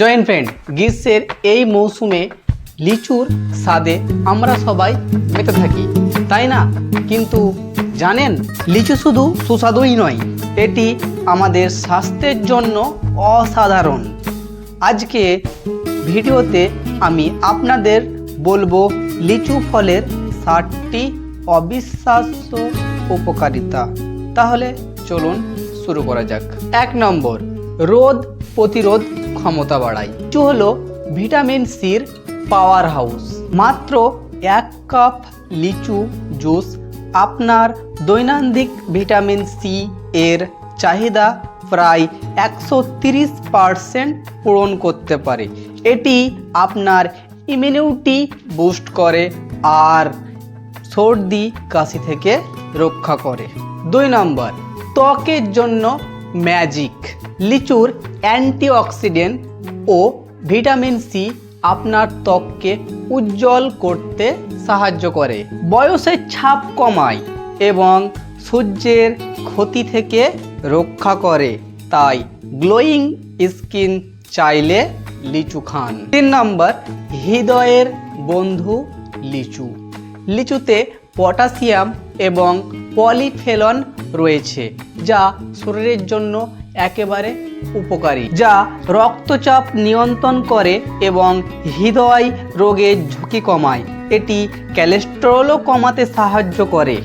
Joint friend, গ্রীষ্মের এই মৌসুমে লিচুর স্বাদে আমরা সবাই মেতে থাকি, তাই না? কিন্তু জানেন, লিচু শুধু সুস্বাদুই নয়, এটি আমাদের স্বাস্থ্যের জন্য অসাধারণ। আজকে ভিডিওতে আমি আপনাদের বলব লিচু ফলের ষাটটি অবিশ্বাস্য উপকারিতা। তাহলে চলুন শুরু করা যাক। এক নম্বর রোদ প্রতিরোধ ক্ষমতা বাড়ায়। লিচু হলো ভিটামিন সির পাওয়ার হাউস। মাত্র এক কাপ লিচু জুস আপনার দৈনন্দিন ভিটামিন সি এর চাহিদা প্রায় একশো তিরিশ পারসেন্ট পূরণ করতে পারে। এটি আপনার ইমিউনিটি বুস্ট করে আর সর্দি, কাশি থেকে রক্ষা করে। দুই নম্বর, ত্বকের জন্য ম্যাজিক লিচুর অ্যান্টিঅক্সিডেন্ট ও ভিটামিন সি আপনার ত্বককে উজ্জ্বল করতে সাহায্য করে। বয়সের ছাপ কমায় এবং সূর্যের ক্ষতি থেকে রক্ষা করে, তাই গ্লোয়িং স্কিন চাইলে লিচু খান। তিন নম্বর, হৃদয়ের বন্ধু লিচু। লিচুতে পটাশিয়াম এবং পলিফেলন রয়েছে, যা শরীরের জন্য একেবারে উপকারী, যা রক্তচাপ নিয়ন্ত্রণ করে এবং হৃদয় রোগের ঝুঁকি কমায়। এটি কোলেস্টেরলও কমাতে সাহায্য করে।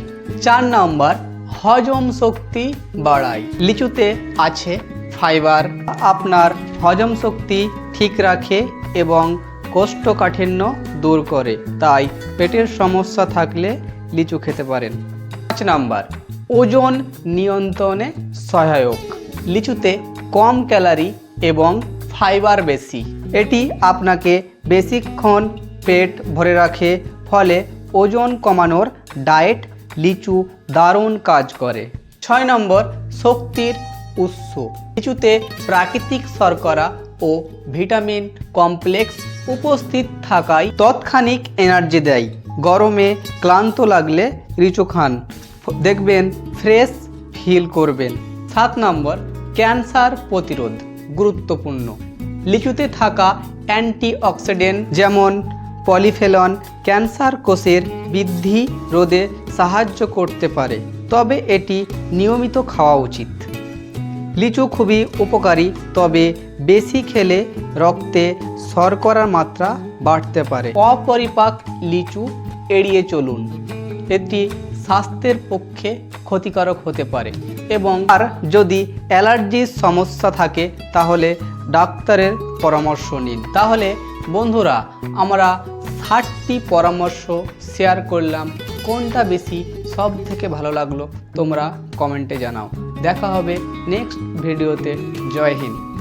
চার নম্বর, হজম শক্তি বাড়ায়। লিচুতে আছে ফাইবার। আপনার হজম শক্তি ঠিক রাখে এবং কোষ্ঠকাঠিন্য দূর করে, তাই পেটের সমস্যা থাকলে লিচু খেতে পারেন। পাঁচ নাম্বার, ওজন নিয়ন্ত্রণে সহায়ক। লিচুতে কম ক্যালারি এবং ফাইবার বেশি। এটি আপনাকে বেশিক্ষণ পেট ভরে রাখে, ফলে ওজন কমানোর ডায়েট লিচু দারুণ কাজ করে। ছয় নম্বর, শক্তির উৎস। লিচুতে প্রাকৃতিক শর্করা ও ভিটামিন কমপ্লেক্স উপস্থিত থাকায় তৎক্ষণিক এনার্জি দেয়। গরমে ক্লান্ত লাগলে লিচু খান। দেখবেন ফ্রেশ ফিল করবেন। সাত নম্বর ক্যান্সার প্রতিরোধ গুরুত্বপূর্ণ। লিচুতে থাকা অ্যান্টিঅক্সিডেন্ট যেমন পলিফেলন ক্যান্সার কোষের বৃদ্ধি রোধে সাহায্য করতে পারে, তবে এটি নিয়মিত খাওয়া উচিত। লিচু খুবই উপকারী, তবে বেশি খেলে রক্তে শর্করার মাত্রা বাড়তে পারে। অপরিপাক লিচু এড়িয়ে চলুন। এটি স্বাস্থ্যের পক্ষে ক্ষতিকারক হতে পারে। এবং আর যদি অ্যালার্জির সমস্যা থাকে, তাহলে ডাক্তারের পরামর্শ নিন। তাহলে বন্ধুরা, আমরা ষাটটি পরামর্শ শেয়ার করলাম। কোনটা বেশি সব থেকে ভালো লাগল তোমরা কমেন্টে জানাও। দেখা হবে নেক্সট ভিডিওতে। জয় হিন্দ।